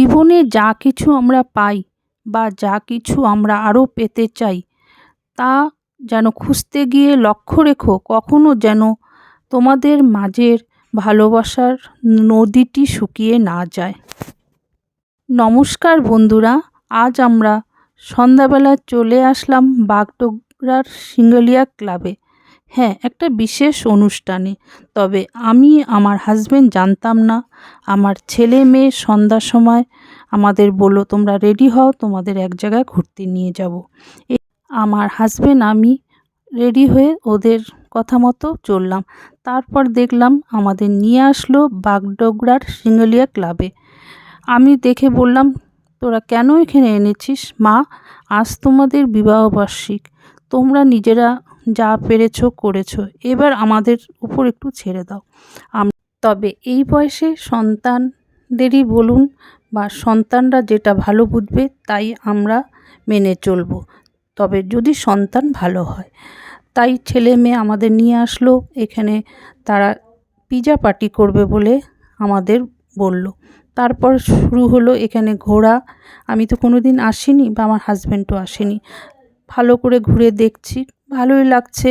জীবনে যা কিছু আমরা পাই বা যা কিছু আমরা আরও পেতে চাই, তা যেন খুঁজতে গিয়ে লক্ষ্য রেখো কখনো যেন তোমাদের মাঝের ভালোবাসার নদীটি শুকিয়ে না যায়। নমস্কার বন্ধুরা, আজ আমরা সন্ধ্যাবেলা চলে আসলাম বাগডোগরার সিঙ্গলিয়া ক্লাবে। হ্যাঁ একটা বিশেষ অনুষ্ঠানে। তবে আমি, আমার হাজবেন্ড জানতাম না, আমার ছেলে মেয়ে সন্ধ্যার সময় আমাদের বলল, তোমরা রেডি হও, তোমাদের এক জায়গায় ঘুরতে নিয়ে যাব। আমার হাজবেন্ড আমি রেডি হয়ে ওদের কথা মতো চললাম। তারপর দেখলাম আমাদের নিয়ে আসলো বাগডোগরার সিঙ্গলিয়া ক্লাবে আমি দেখে বললাম, তোরা কেন এখানে এনেছিস? মা, আজ তোমাদের বিবাহবার্ষিক তোমরা নিজেরা যা পেরেছ, করেছ। এবার আমাদের উপর একটু ছেড়ে দাও। তবে এই বয়সে সন্তানদেরই বলুন বা সন্তানরা যেটা ভালো বুঝবে, তাই আমরা মেনে চলবো। তবে যদি সন্তান ভালো হয়, তাই ছেলে মেয়ে আমাদের নিয়ে আসলো, এখানে তারা পিজা পার্টি করবে বলে আমাদের বলল। তারপর শুরু হলো এখানে ঘোরা। আমি তো কোনো দিন আসিনি বা আমার হাজব্যান্ডও আসেনি। ভালো করে ঘুরে দেখছি, ভালোই লাগছে।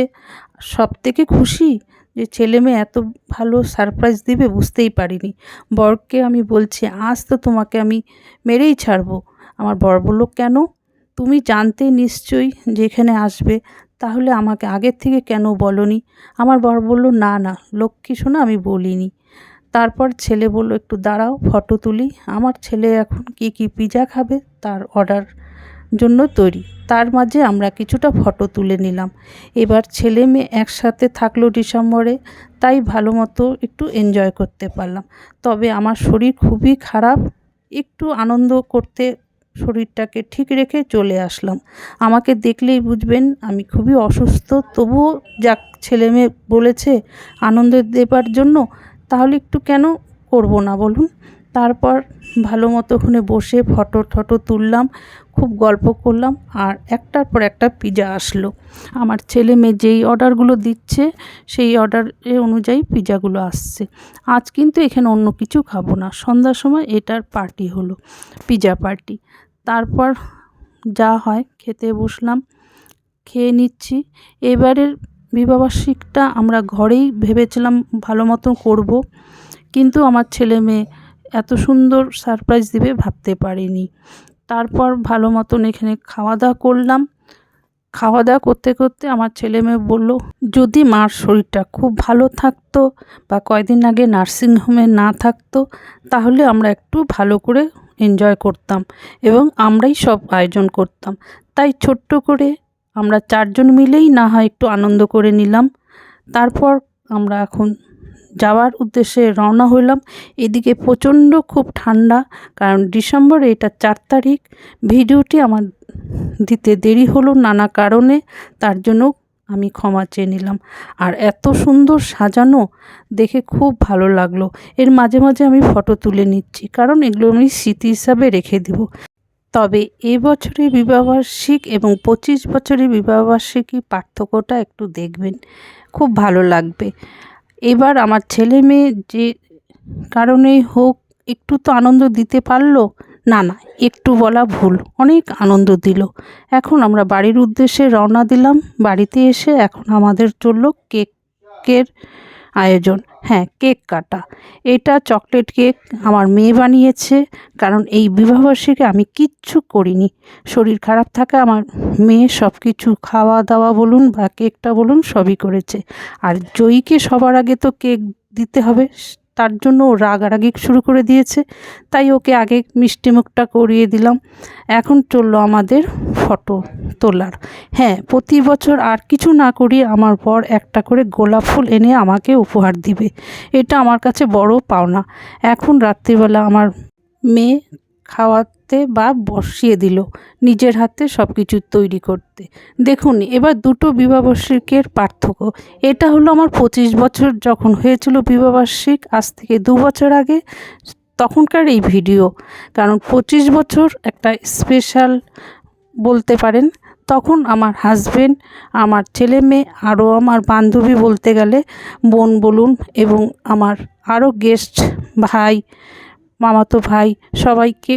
সব থেকে খুশি যে ছেলে মেয়ে এত ভালো সারপ্রাইজ দিবে বুঝতেই পারিনি। বরকে আমি বলছি, আজ তো তোমাকে আমি মেরেই ছাড়বো। আমার বর বলল, কেন? তুমি জানতে নিশ্চয়ই যে এখানে আসবে। তাহলে আমাকে আগের থেকে কেন বলনি? আমার বর বলল, না না, লক্ষ্মী শোনা আমি বলিনি। তারপর ছেলে বলল, একটু দাঁড়াও ফটো তুলি। আমার ছেলে এখন কি কি পিজা খাবে তার অর্ডার জন্য তৈরি। তার মাঝে আমরা কিছুটা ফটো তুলে নিলাম। এবার ছেলে মেয়ে একসাথে থাকল ডিসেম্বরে, তাই ভালো মতো একটু এনজয় করতে পারলাম। তবে আমার শরীর খুবই খারাপ, একটু আনন্দ করতে শরীরটাকে ঠিক রেখে চলে আসলাম। আমাকে দেখলেই বুঝবেন আমি খুবই অসুস্থ, তবুও যাক ছেলে মেয়ে বলেছে আনন্দ দেবার জন্য, তাহলে একটু কেন করব না বলুন? তারপর ভালো মতো ওখানে বসে ফটো টটো তুললাম, খুব গল্প করলাম আর একটার পর একটা পিজা আসলো। আমার ছেলে মেয়ে যেই অর্ডারগুলো দিচ্ছে, সেই অর্ডারের অনুযায়ী পিজাগুলো আসছে। আজ কিন্তু এখানে অন্য কিছু খাব না। সন্ধ্যার সময় এটার পার্টি হলো, পিজা পার্টি। তারপর যা হয় খেতে বসলাম, খেয়ে নিচ্ছি। এবারের বিবাহবার্ষিকটা আমরা ঘরেই ভেবেছিলাম ভালো মতো করব, কিন্তু আমার ছেলে মেয়ে এত সুন্দর সারপ্রাইজ দিবে ভাবতে পারিনি। তারপর ভালো মতন এখানে খাওয়া দাওয়া করলাম। খাওয়া দাওয়া করতে করতে আমার ছেলে মেয়ে বলল, যদি মার শরীরটা খুব ভালো থাকতো বা কয়দিন আগে নার্সিংহোমে না থাকতো, তাহলে আমরা একটু ভালো করে এনজয় করতাম এবং আমরাই সব আয়োজন করতাম। তাই ছোট্ট করে আমরা চারজন মিলেই না হয় একটু আনন্দ করে নিলাম। তারপর আমরা এখন যাওয়ার উদ্দেশ্যে রওনা হইলাম। এদিকে প্রচণ্ড খুব ঠান্ডা, কারণ ডিসেম্বরে এটা চার তারিখ। ভিডিওটি আমার দিতে দেরি হলো নানা কারণে, তার জন্য আমি ক্ষমা চেয়ে নিলাম। আর এত সুন্দর সাজানো, দেখে খুব ভালো লাগল। এর মাঝে মাঝে আমি ফটো তুলে নিচ্ছি, কারণ এগুলো আমি স্মৃতি হিসাবে রেখে দেব। তবে এ বিবাহবার্ষিক এবং পঁচিশ বছরের বিবাহবার্ষিকী পার্থক্যটা একটু দেখবেন। খুব ভালো লাগবে। এবার আমার ছেলে মেয়ে যে কারণেই হোক একটু তো আনন্দ দিতে পারল? না না, একটু বলা ভুল। অনেক আনন্দ দিল। এখন আমরা বাড়ির উদ্দেশ্যে রওনা দিলাম। বাড়িতে এসে এখন আমাদের চলল কেকের আয়োজন। হ্যাঁ কেক কাটা। এটা চকলেট কেক আমার মেয়ে বানিয়েছে, কারণ এই বিবাহবার্ষিকী আমি কিচ্ছু করিনি। শরীর খারাপ থাকে আমার মেয়ে সব কিছু খাওয়া দাওয়া বলুন বা কেকটা বলুন সবই করেছে। আর জয়ীকে সবার আগে তো কেক দিতে হবে তার জন্য ও রাগারাগি শুরু করে দিয়েছে। তাই ওকে আগে মিষ্টি মুখটা করিয়ে দিলাম। এখন চলল আমাদের ফটো তোলার। হ্যাঁ প্রতি বছর আর কিছু না করি আমার পর একটা করে গোলাপ ফুল এনে আমাকে উপহার দিবে। এটা আমার কাছে বড় পাওনা। এখন রাত্রিবেলা আমার মেয়ে খাওয়াতে বা বসিয়ে দিল নিজের হাতে সব কিছু তৈরি করতে। দেখুন, এবার দুটো বিবাহবার্ষিকের পার্থক্য। এটা হলো আমার পঁচিশ বছর যখন হয়েছিল বিবাহবার্ষিক, আজ থেকে দু বছর আগে তখনকার এই ভিডিও। কারণ পঁচিশ বছর একটা স্পেশাল বলতে পারেন, তখন আমার হাজবেন্ড আমার ছেলে মেয়ে, আরও আমার বান্ধবী বলতে গেলে, বোন বলুন এবং আমার আরও গেস্ট ভাই মামাতো ভাই সবাইকে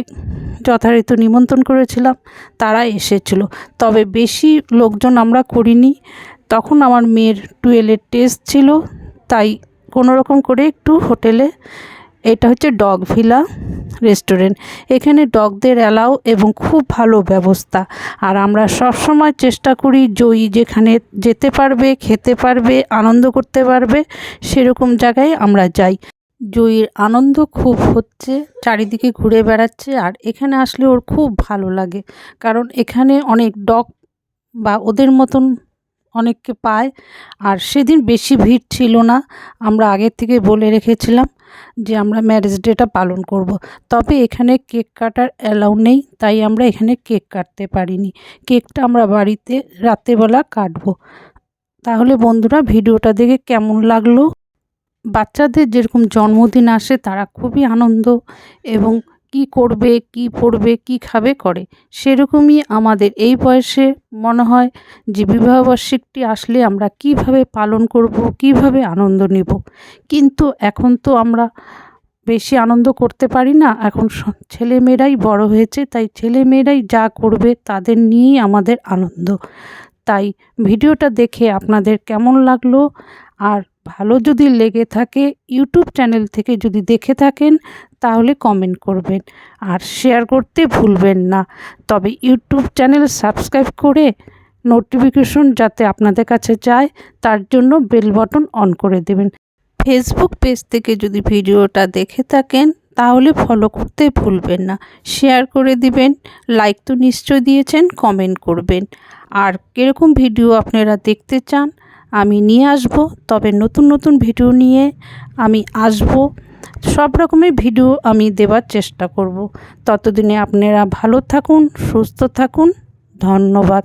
যথারীতি নিমন্ত্রণ করেছিলাম, তারা এসেছিল। তবে বেশি লোকজন আমরা করিনি। তখন আমার মেয়ের টুয়েলের টেস্ট ছিল, তাই কোনো রকম করে একটু হোটেলে, এটা হচ্ছে ডগ ভিলা রেস্টুরেন্ট। এখানে ডগদের অ্যালাউ এবং খুব ভালো ব্যবস্থা। আর আমরা সব সময় চেষ্টা করি জয়ী যেখানে যেতে পারবে, খেতে পারবে, আনন্দ করতে পারবে, সেরকম জায়গায় আমরা যাই। জয়ীর আনন্দ খুব হচ্ছে, চারিদিকে ঘুরে বেড়াচ্ছে আর এখানে আসলে ওর খুব ভালো লাগে। কারণ এখানে অনেক ডগ বা ওদের মতন অনেককে পায় আর সেদিন বেশি ভিড় ছিল না। আমরা আগের থেকে বলে রেখেছিলাম যে আমরা ম্যারেজ ডেটা পালন করব। তবে এখানে কেক কাটার অ্যালাউ নেই, তাই আমরা এখানে কেক কাটতে পারিনি। কেকটা আমরা বাড়িতে রাত্রেবেলা কাটবো। তাহলে বন্ধুরা, ভিডিওটা দেখে কেমন লাগল? বাচ্চাদের যেরকম জন্মদিন আসে, তারা খুবই আনন্দ এবং কি করবে, কি পড়বে, কি খাবে করে। সেরকমই আমাদের এই বয়সে মনে হয় যে বিবাহবার্ষিকটি আসলে আমরা কীভাবে পালন করব, কীভাবে আনন্দ নেব। কিন্তু এখন তো আমরা বেশি আনন্দ করতে পারি না। এখন ছেলেমেয়েরাই বড় হয়েছে, তাই ছেলেমেয়েরাই যা করবে তাদের নিয়েই আমাদের আনন্দ। তাই ভিডিওটা দেখে আপনাদের কেমন লাগল? আর ভালো যদি লেগে থাকে ইউটিউব চ্যানেল থেকে যদি দেখে থাকেন, তাহলে কমেন্ট করবেন। আর শেয়ার করতে ভুলবেন না। তবে ইউটিউব চ্যানেল সাবস্ক্রাইব করে নোটিফিকেশন যাতে আপনাদের কাছে যায়, তার জন্য বেল বটন অন করে দেবেন। ফেসবুক পেজ থেকে যদি ভিডিওটা দেখে থাকেন, তাহলে ফলো করতে ভুলবেন না। শেয়ার করে দিবেন লাইক তো নিশ্চয় দিয়েছেন কমেন্ট করবেন। আর কীরকম ভিডিও আপনারা দেখতে চান আমি নিয়ে আসব, তবে নতুন নতুন ভিডিও নিয়ে আমি আসব। সব রকমের ভিডিও আমি দেওয়ার চেষ্টা করব। ততদিনে আপনারা ভালো থাকুন, সুস্থ থাকুন। ধন্যবাদ।